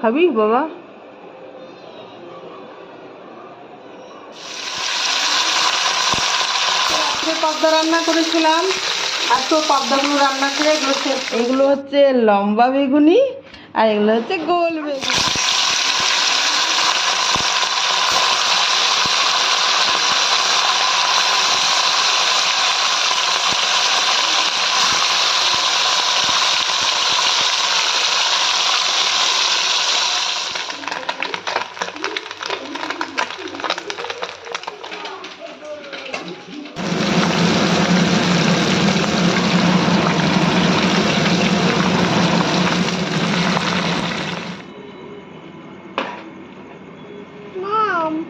খাবি বাবা। পাবদা রান্না করেছিলাম আর তো পাবদাগুলো রান্না করে এগুলো হচ্ছে লম্বা বেগুনি আর এগুলো হচ্ছে গোল বেগুনি।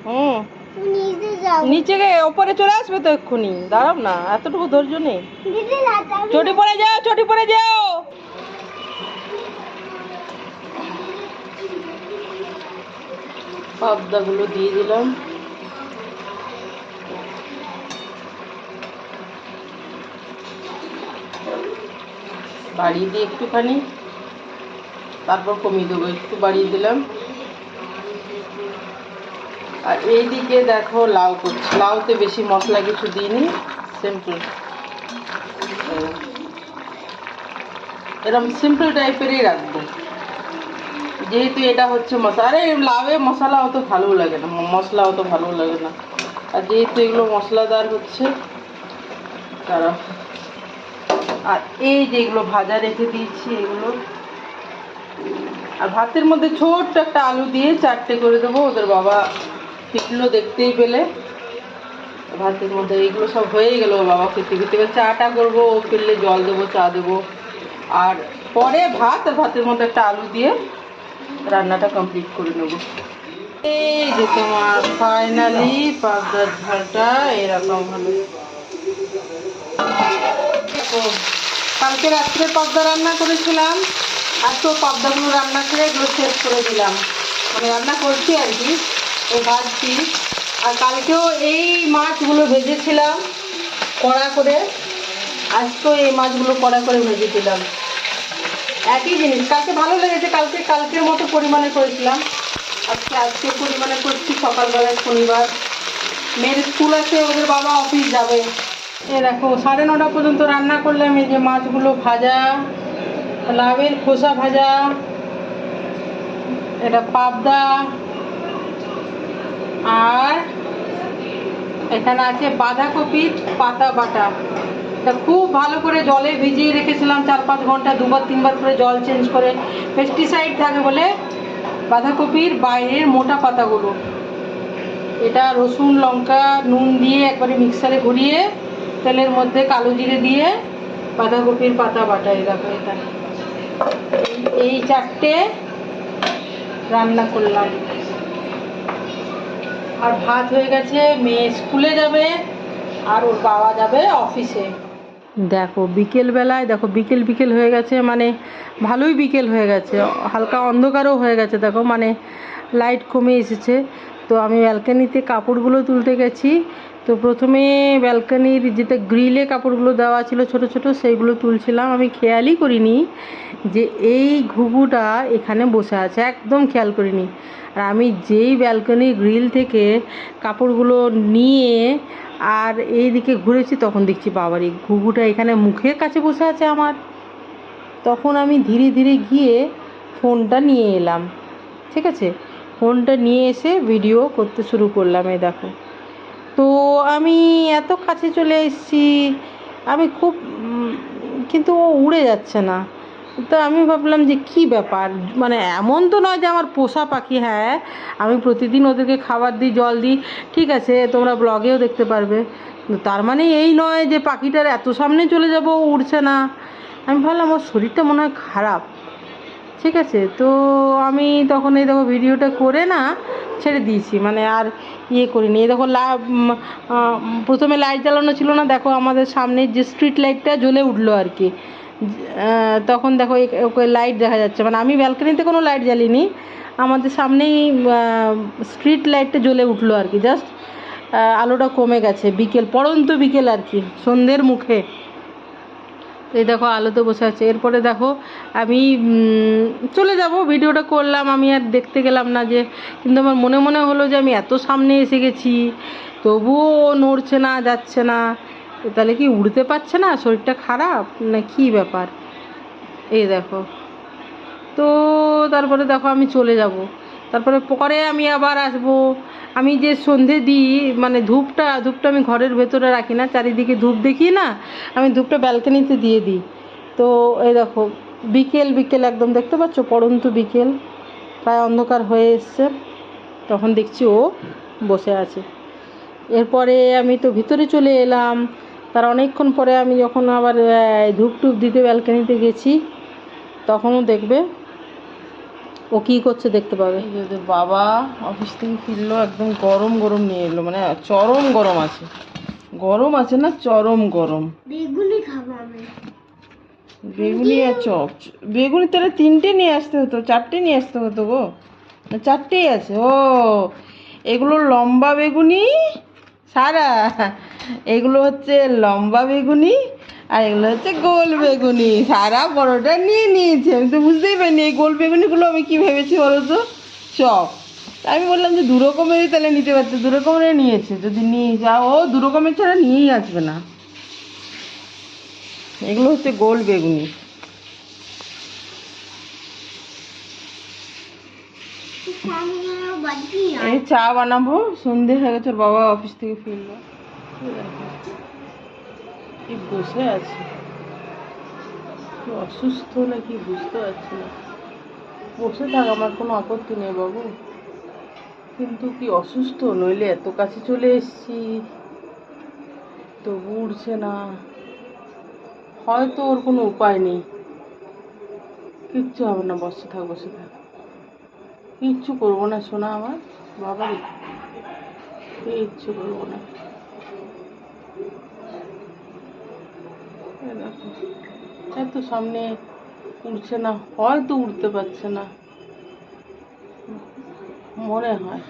হুম নিচে গিয়ে ওপরে চলে আসবে তো এক্ষুনি। দাঁড়াও না এতটুকু ধৈর্য নেই চটি পরে যাও চটি পরে যাও। পাবদাগুলো দিয়ে দিলাম। বাড়িয়ে দিই একটুখানি। তারপর কমিয়ে দেবো একটু বাড়িয়ে দিলাম। আর এইদিকে দেখো লাউ করছি। লাউতে বেশি মশলা কিছু দিইনি সিম্পল এরকম সিম্পল টাইপেরই রাখব। যেহেতু এটা হচ্ছে মশলা। আরে, লাউয়ে মশলা অত ভালো লাগে না মশলা অত ভালো লাগে না। আর যেহেতু এগুলো মশলাদার হচ্ছে, তারা আর এই যেগুলো ভাজা রেখে দিয়েছি এগুলো। আর ভাতের মধ্যে ছোট্ট একটা আলু দিয়ে চারটে করে দেবো, ওদের বাবা ফিটলো দেখতেই পেলে। ভাতের মধ্যে এইগুলো সব হয়ে গেল বাবা খেতে এবার চাটা করব, ও ফিরলে জল দেবো, চা দেবো। আর পরে ভাত আর ভাতের মধ্যে একটা আলু দিয়ে রান্নাটা কমপ্লিট করে নেব। এই যে তোমার ফাইনালি পাবদার ঝালটা এরকম হলো কালকে রাত্রে পাবদা রান্না করেছিলাম আর তো পাবদাগুলো রান্না করে এগুলো শেষ করে দিলাম। মানে রান্না করছি আর কি। ভাজছি আর কালকেও এই মাছগুলো ভেজেছিলাম কড়া করে। আজ তো এই মাছগুলো কড়া করে ভেজেছিলাম। একই জিনিস, কালকে ভালো লেগেছে, কালকে, কালকের মতো পরিমাণে করেছিলাম। আজকে আজকে পরিমাণে করছি, সকালবেলায় শনিবার। মেয়ের স্কুল আছে, ওদের বাবা অফিস যাবে। এ দেখো, সাড়ে নটা পর্যন্ত রান্না করলাম, এই যে মাছগুলো ভাজা লাভের খোসা ভাজা, এটা পাবদা আর এখানে আছে বাঁধাকপির পাতা বাটা। এটা খুব ভালো করে জলে ভিজিয়ে রেখেছিলাম চার পাঁচ ঘণ্টা, দুবার, তিনবার করে জল চেঞ্জ করে। পেস্টিসাইড থাকে বলে বাঁধাকপির বাইরের মোটা পাতাগুলো। এটা রসুন, লঙ্কা, নুন দিয়ে একবারে মিক্সারে ঘুরিয়ে তেলের মধ্যে কালো জিরে দিয়ে বাঁধাকপির পাতা বাটা। দেখো এটা। এই চারটে রান্না করলাম। আর ভাত হয়ে গেছে, মেয়ে স্কুলে যাবে আর ওর বাবা যাবে অফিসে। দেখো বিকেল বেলায় দেখো, বিকেল বিকেল হয়ে গেছে মানে ভালোই বিকেল হয়ে গেছে। হালকা অন্ধকারও হয়ে গেছে, দেখো মানে লাইট কমে এসেছে। তো আমি ব্যালকানিতে কাপড়গুলো তুলতে গেছি। তো প্রথমে ব্যালকানির যেতে গ্রিলে কাপড়গুলো দেওয়া ছিল ছোট ছোট, সেইগুলো তুলছিলাম। আমি খেয়ালই করিনি যে এই ঘুঘুটা এখানে বসে আছে, একদম খেয়াল করিনি। আর আমি যেই ব্যালকনি গ্রিল থেকে কাপড়গুলো নিয়ে আর এই দিকে ঘুরেছি তখন দেখছি, বাবারে, ঘুঘুটা এখানে মুখের কাছে বসে আছে আমার। তখন আমি ধীরে ধীরে গিয়ে ফোনটা নিয়ে এলাম, ঠিক আছে? ফোনটা নিয়ে এসে ভিডিও করতে শুরু করলাম, এই দেখো। তো আমি এত কাছে চলে এসেছি, আমি খুব কিন্তু ও উড়ে যাচ্ছে না। তো আমি ভাবলাম যে কি ব্যাপার? মানে এমন তো নয় যে আমার পোষা পাখি হ্যাঁ আমি প্রতিদিন ওদেরকে খাবার দিই, জল দিই। ঠিক আছে, তোমরা ব্লগেও দেখতে পারবে। তার মানে এই নয় যে পাখিটার এত সামনে চলে যাব উড়ছে না। আমি ভাবলাম, ওর শরীরটা মনে হয় খারাপ। ঠিক আছে, তো আমি তখন এই দেখো ভিডিওটা করে না ছেড়ে দিয়েছি। মানে আর ইয়ে করিনি। এই দেখো লা প্রথমে লাইট জ্বালানো ছিল না, দেখো আমাদের সামনে যে স্ট্রিট লাইটটা জ্বলে উঠল আর কি। তখন দেখো ওকে লাইট দেখা যাচ্ছে। মানে আমি ব্যালকনিতে কোনো লাইট জ্বালিনি। আমাদের সামনেই স্ট্রিট লাইটটা জ্বলে উঠল আর কি। জাস্ট আলোটা কমে গেছে। বিকেল, পড়ন্ত বিকেল আর কি। সন্ধ্যের মুখে। এই দেখো আলোতে বসে আছে। এরপরে দেখো, আমি চলে যাব। ভিডিওটা করলাম। আমি আর দেখতে গেলাম না যে, কিন্তু আমার মনে মনে হলো যে আমি এত সামনে এসে গেছি। তবুও নড়ছে না, যাচ্ছে না। তো তাহলে কি উড়তে পারছে না? শরীরটা খারাপ? না কি ব্যাপার? এই দেখো। তো তারপরে দেখো আমি চলে যাব। তারপরে পরে আমি আবার আসব। আমি যে সন্ধে দিই মানে ধূপটা ধূপটা আমি ঘরের ভেতরে রাখি না, চারিদিকে ধূপ দেখি না, আমি ধূপটা ব্যালকানিতে দিয়ে দিই। তো এই দেখো, বিকেল বিকেল একদম, দেখতে পাচ্ছ? পড়ন্ত বিকেল। প্রায় অন্ধকার হয়ে এসছে। তখন দেখছি ও বসে আছে। এরপরে আমি তো ভিতরে চলে এলাম। তার অনেকক্ষণ পরে আমি যখন আবার আহ, ধূপ টুপ দিতে ব্যালকানিতে গেছি তখনও দেখবে ও কী করছে দেখতে পাবে। বাবা অফিস থেকে ফিরলো একদম গরম গরম নিয়ে এলো মানে চরম গরম আছে। গরম আছে না চরম গরম। বেগুনি খাব আমি। বেগুনি আর চপ। বেগুনি তাহলে তিনটে নিয়ে আসতে হতো চারটে নিয়ে আসতে হতো গো। চারটেই আছে ও এগুলো লম্বা বেগুনি সারা এগুলো হচ্ছে লম্বা বেগুনি আর এগুলো হচ্ছে গোল বেগুনি। সারা বড়টা নিয়ে নিয়েছে। আমি তো বুঝতেই পারিনি এই গোল বেগুনিগুলো আমি কি ভেবেছি বলো তো চপ আমি বললাম যে দু রকমেরই তাহলে নিতে পারতে। দু রকমেরই নিয়েছে। যদি নিয়ে যা ও দু রকমের ছাড়া নিয়েই আসবে না। এগুলো হচ্ছে গোল বেগুনি। এই চা বানাবো। সন্ধে হয়ে গেছে বাবা অফিস থেকে ফিরলো। কি বসে আছে? কি অসুস্থ নাকি বুঝতে পারছি না। বসে থাক, আমার কোনো আপত্তি নেই বাবু। কিন্তু কি অসুস্থ? নইলে এত কাছে চলে এসেছি। তো উঠছে না। হয়তো ওর কোনো উপায় নেই। কিচ্ছু হবে না, বসে থাক বসে থাক। কিচ্ছু করব না শোনা আমার। বাবারে, কিচ্ছু করব না। দেখো, এত সামনে উঠছে না হয়তো উঠতে পারছে না। মনে হয়।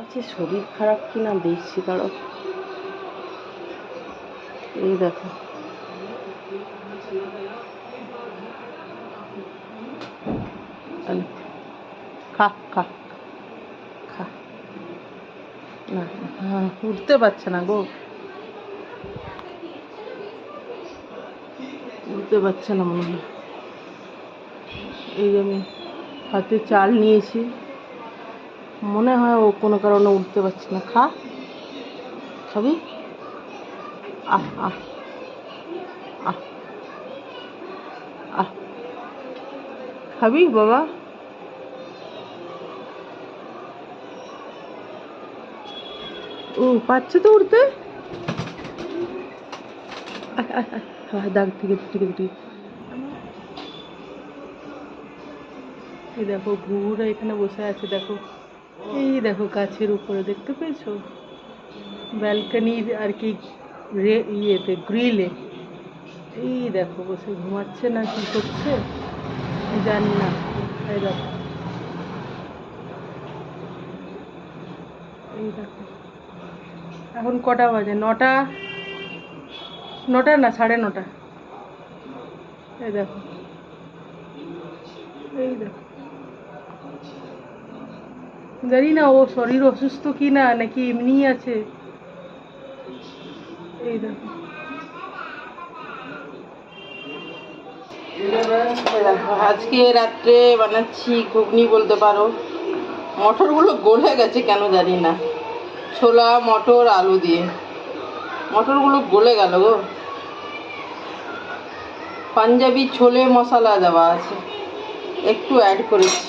আচ্ছা শরীর খারাপ কিনা দেখছি কারও এই দেখো। আরে, খা খা খা না হ্যাঁ উঠতে পারছে না গো। উঠতে পারছে না মনে হয়। এই আমি হাতে চাল নিয়েছি। মনে হয় ও কোনো কারণে উঠতে পারছে না। খা। খাবি? আহ আহ। আহ। আহ। খাবি বাবা? ও পাচ্ছে তো আহ, আহ, দাগ থেকে এই দেখো ঘুঘুরা এখানে বসে আছে দেখো। এই দেখো গাছের উপরে দেখতে পেয়েছ? ব্যালকানির আর কি ইয়েতে গ্রিলে। এই দেখো বসে ঘুমাচ্ছে না কি করছে? জানি না। এই দেখো। এই দেখো। এখন কটা বাজে? নটা? নটা না, সাড়ে নটা? এই দেখো। এই দেখো। জানি না, ও শরীর অসুস্থ কি না, নাকি এমনি আছে? এই দেখো। আজকে রাত্রে বানাচ্ছি ঘুগনি বলতে পারো। মটরগুলো গলে গেছে কেন জানি না। ছোলা, মটর, আলু দিয়ে। মটরগুলো গলে গেল গো। পাঞ্জাবি ছোলে মশলা দেওয়া আছে। একটু অ্যাড করেছি।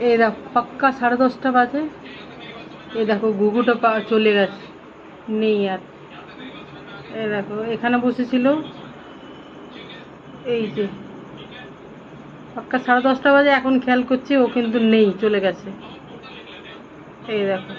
এই দেখো, পাক্কা সাড়ে দশটা বাজে। এই দেখো, ঘুঘুটা পা চলে গেছে। নেই আর। এই দেখো, এখানে বসেছিল। এই যে। সাড়ে দশটা বাজে এখন খেয়াল করছি ও কিন্তু নেই চলে গেছে। এই দেখো।